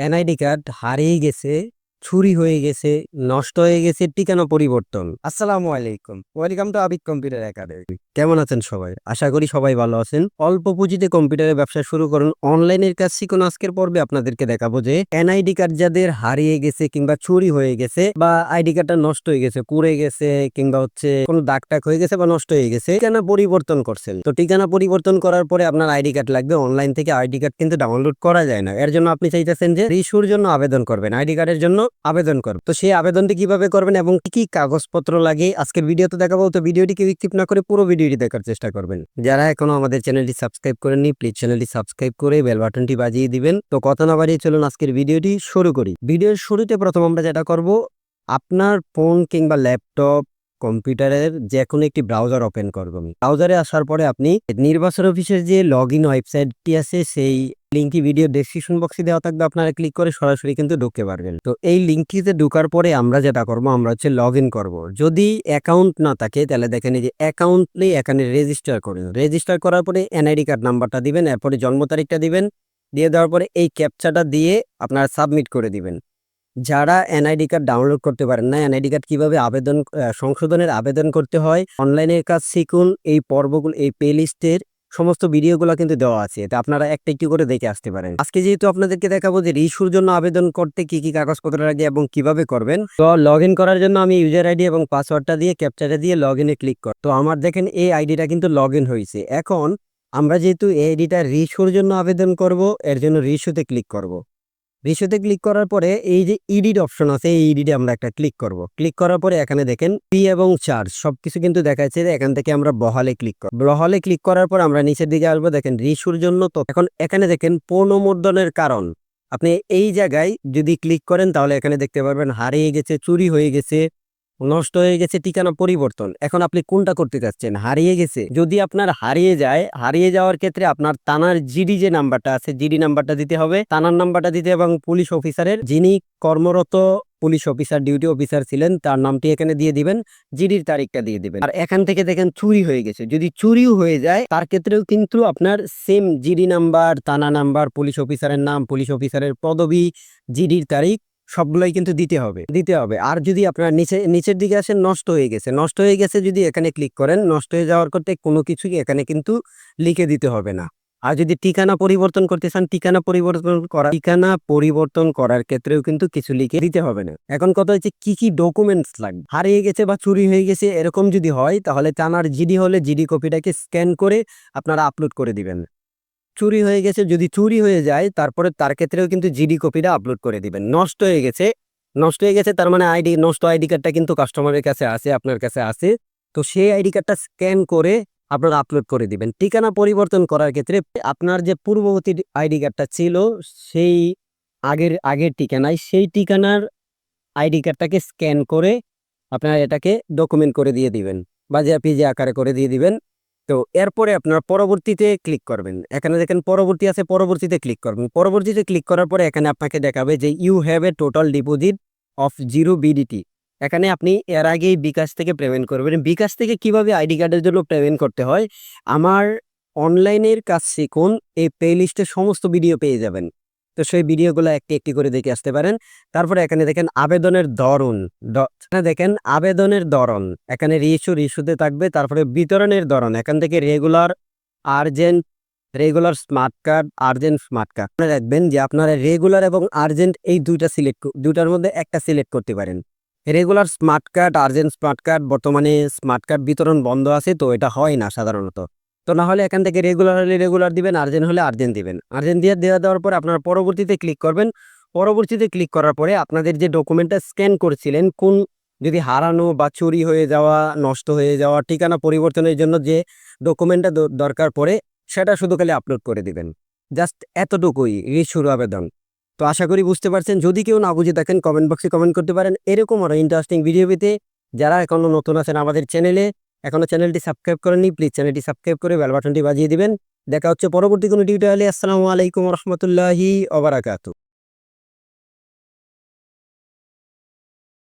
NID card হারিয়ে গেছে চুরি হয়ে গেছে, নষ্ট হয়ে গেছে, ঠিকানা পরিবর্তন। আসসালামু আলাইকুম। Welcome to Abid computer academy কেমন আছেন সবাই? আশা করি সবাই ভালো আছেন। অল্প পুঁজিতে কম্পিউটারের ব্যবসা শুরু করুন। অনলাইনের কাজ শিখুন। আজকের পর্বে আপনাদেরকে দেখাবো যে এনআইডি কার্ড যাদের হারিয়ে গেছে কিংবা চুরি হয়ে গেছে বা আইডি কার্ডটা নষ্ট হয়ে গেছে, পুড়ে গেছে কিংবা হচ্ছে কোনো দাগ টাক হয়ে গেছে বা নষ্ট হয়ে গেছে, ঠিকানা পরিবর্তন করছেন। তো ঠিকানা পরিবর্তন করার পরে আপনার আইডি কার্ড লাগবে। অনলাইন থেকে আইডি কার্ড কিন্তু ডাউনলোড করা যায় না। এর জন্য আপনি চাইতেছেন যে রিস্যুর জন্য আবেদন করবেন। আইডি কার্ডের জন্য আবেদন করবেন তো সেই আবেদনটি কীভাবে করবেন এবং কি কি কাগজপত্র লাগে আজকের ভিডিওতে দেখাবো। তো ভিডিওটিকে স্কিপ না করে পুরো ভিডিওটি দেখার চেষ্টা করবেন। যারা এখনও আমাদের চ্যানেলটি সাবস্ক্রাইব করেননি প্লিজ চ্যানেলটি সাবস্ক্রাইব করে বেল বাটনটি বাজিয়ে দিবেন। তো কথা না বাড়িয়ে চলুন আজকের ভিডিওটি শুরু করি। ভিডিওর শুরুতে প্রথম আমরা যেটা করব, আপনার ফোন কিংবা ল্যাপটপ কম্পিউটারের যে কোনো একটি ব্রাউজার ওপেন করব আমি। ব্রাউজারে আসার পরে আপনি নির্বাচন অফিসের যে লগ ইন ওয়েবসাইটটি আছে, সেই লিঙ্কটি ভিডিও ডেসক্রিপশন বক্সে দেওয়া থাকবে। আপনারা ক্লিক করে সরাসরি কিন্তু ঢুকতে পারবেন। তো এই লিঙ্কটিতে ঢোকার পরে আমরা যেটা করব, আমরা হচ্ছে লগ ইন করব। যদি অ্যাকাউন্ট না থাকে, তাহলে দেখেন যে অ্যাকাউন্টলি এখানে রেজিস্টার করুন। রেজিস্টার করার পরে এনআইডি কার্ড নাম্বারটা দিবেন, এরপরে জন্ম তারিখটা দিবেন। দিয়ে দেওয়ার পরে এই ক্যাপচাটা দিয়ে আপনারা সাবমিট করে দিবেন। যারা এনআইডি কার্ড ডাউনলোড করতে পারেন না এনআইডি কার্ড কীভাবে আবেদন সংশোধনের আবেদন করতে হয় অনলাইনের কাজ শিখুন, এই পর্বগুলো, এই প্লে লিস্টের সমস্ত ভিডিওগুলো কিন্তু দেওয়া আছে। এটা আপনারা একটা একটু করে দেখে আসতে পারেন। আজকে যেহেতু আপনাদেরকে দেখাবো যে রিস্যুর জন্য আবেদন করতে কি কি কাগজপত্র লাগে এবং কীভাবে করবেন, তো লগ করার জন্য আমি ইউজার আইডি এবং পাসওয়ার্ডটা দিয়ে ক্যাপচারে দিয়ে লগ ইনে ক্লিক কর তো আমার দেখেন এই আইডিটা কিন্তু লগ হয়েছে। এখন আমরা যেহেতু এই আইডিটা রিস্যুর জন্য আবেদন করব, এর জন্য রিস্যুতে ক্লিক করব। রিস্যুতে ক্লিক করার পরে এই যে ইডিট অপশন আছে, এই ইডিটে আমরা একটা ক্লিক করব। ক্লিক করার পরে এখানে দেখেন পি এবং চার্জ সবকিছু কিন্তু দেখাচ্ছে যে এখান থেকে আমরা বহালে ক্লিক করব বহালে ক্লিক করার পর আমরা নিচের দিকে আসব, দেখেন রিসুর জন্য তো এখন এখানে দেখেন পুনর্মুদ্রণের কারণ। আপনি এই জায়গায় যদি ক্লিক করেন তাহলে এখানে দেখতে পারবেন হারিয়ে গেছে, চুরি হয়ে গেছে। নষ্ট হয়ে গেছে ঠিকানা পরিবর্তন। এখন আপনি কোনটা করতে চাচ্ছেন? হারিয়ে গেছে। যদি আপনার হারিয়ে যায়, হারিয়ে যাওয়ার ক্ষেত্রে আপনার থানার জিডি যে নাম্বারটা আছে, জিডি নাম্বারটা দিতে হবে। থানার নাম্বারটা দিতে এবং পুলিশ অফিসারের, যিনি কর্মরত পুলিশ অফিসার, ডিউটি অফিসার ছিলেন, তার নামটি এখানে দিয়ে দিবেন, জিডির তারিখটা দিয়ে দিবেন। আর এখান থেকে দেখেন চুরি হয়ে গেছে। যদি চুরিও হয়ে যায়, তার ক্ষেত্রেও কিন্তু আপনার সেম জিডি নাম্বার, থানা নাম্বার, পুলিশ অফিসারের নাম, পুলিশ অফিসারের পদবি, জিডির তারিখ সবগুলোই কিন্তু দিতে হবে দিতে হবে। আর যদি আপনার নিচে, নিচের দিকে আসেন, নষ্ট হয়ে গেছে। নষ্ট হয়ে গেছে যদি এখানে ক্লিক করেন, নষ্ট হয়ে যাওয়ার করতে কোনো কিছুই এখানে কিন্তু লিখে দিতে হবে না। আর যদি ঠিকানা পরিবর্তন করতে চান, ঠিকানা পরিবর্তন করা, ঠিকানা পরিবর্তন করার ক্ষেত্রেও কিন্তু কিছু লিখে দিতে হবে না। এখন কথা হচ্ছে কি কি ডকুমেন্টস লাগবে? হারিয়ে গেছে বা চুরি হয়ে গেছে, এরকম যদি হয়, তাহলে টানার জিডি হলে জিডি কপিটাকে স্ক্যান করে আপনারা আপলোড করে দিবেন। চুরি হয়ে গেছে, যদি চুরি হয়ে যায়, তারপরে তার ক্ষেত্রেও কিন্তু জিডি কপিটা আপলোড করে দিবেন। নষ্ট হয়ে গেছে, নষ্ট হয়ে গেছে, তার মানে আইডি নষ্ট আইডি কার্ডটা কিন্তু কাস্টমারের কাছে আছে, আপনার কাছে আছে। তো সেই আইডি কার্ডটা স্ক্যান করে আপনারা আপলোড করে দিবেন। ঠিকানা পরিবর্তন করার ক্ষেত্রে আপনার যে পূর্ববর্তী আইডি কার্ডটা ছিল, সেই আগের আগের ঠিকানায় সেই ঠিকানার আইডি কার্ডটাকে স্ক্যান করে আপনারা এটাকে ডকুমেন্ট করে দিয়ে দিবেন। বা যে আকারে করে দিয়ে দিবেন। তো এরপরে আপনারা পরবর্তীতে ক্লিক করবেন। এখানে দেখেন পরবর্তী আছে, পরবর্তীতে ক্লিক করবেন। পরবর্তীতে ক্লিক করার পরে এখানে আপনাকে দেখাবে যে you have a total deposit of zero BDT এখানে আপনি এর আগেই বিকাশ থেকে পেমেন্ট করবেন। বিকাশ থেকে কীভাবে আইডি কার্ডের জন্য পেমেন্ট করতে হয়? আমার অনলাইনের কাজ শিখুন, এই প্লে লিস্টে সমস্ত ভিডিও পেয়ে যাবেন। তো সেই ভিডিওগুলো একটি একটি করে দেখে আসতে পারেন। তারপরে এখানে দেখেন আবেদনের ধরন দেখেন আবেদনের ধরন, এখানে রিইস্যু রিইস্যুতে থাকবে, তারপরে বিতরণের ধরন, এখান থেকে regular urgent regular smart card urgent smart card আপনারা রাখবেন যে আপনারা রেগুলার এবং আর্জেন্ট এই দুইটা সিলেক্ট দুইটার মধ্যে একটা সিলেক্ট করতে পারেন। Regular smart card urgent smart card বর্তমানে স্মার্ট কার্ড বিতরণ বন্ধ আছে, তো এটা হয় না সাধারণত। তো না হলে এখান থেকে রেগুলার হলে রেগুলার দিবেন আর্জেন্ট হলে আর্জেন্ট দিবেন। আর্জেন্ট দিয়ে দেওয়া দেওয়ার পর আপনারা পরবর্তীতে ক্লিক করবেন। পরবর্তীতে ক্লিক করার পরে আপনাদের যে ডকুমেন্টটা স্ক্যান করছিলেন, কোন যদি হারানো বা চুরি হয়ে যাওয়া, নষ্ট হয়ে যাওয়া, ঠিকানা পরিবর্তনের জন্য যে ডকুমেন্টটা দরকার পড়ে, সেটা শুধু খালি আপলোড করে দিবেন। জাস্ট এতটুকুই রিসুর আবেদন। তো আশা করি বুঝতে পারছেন। যদি কেউ না বুঝে থাকেন কমেন্ট বক্সে কমেন্ট করতে পারেন। এরকম আরও ইন্টারেস্টিং ভিডিও পেতে যারা এখনও নতুন আছেন আমাদের চ্যানেলে এখনও চ্যানেলটি সাবস্ক্রাইব করেনি প্লিজ চ্যানেলটি সাবস্ক্রাইব করে বেল বাটনটি বাজিয়ে দিবেন। দেখা হচ্ছে পরবর্তী কোনো টিউটোরিয়ালে আসসালামু আলাইকুম রহমতুল্লাহি ওবারাকাতু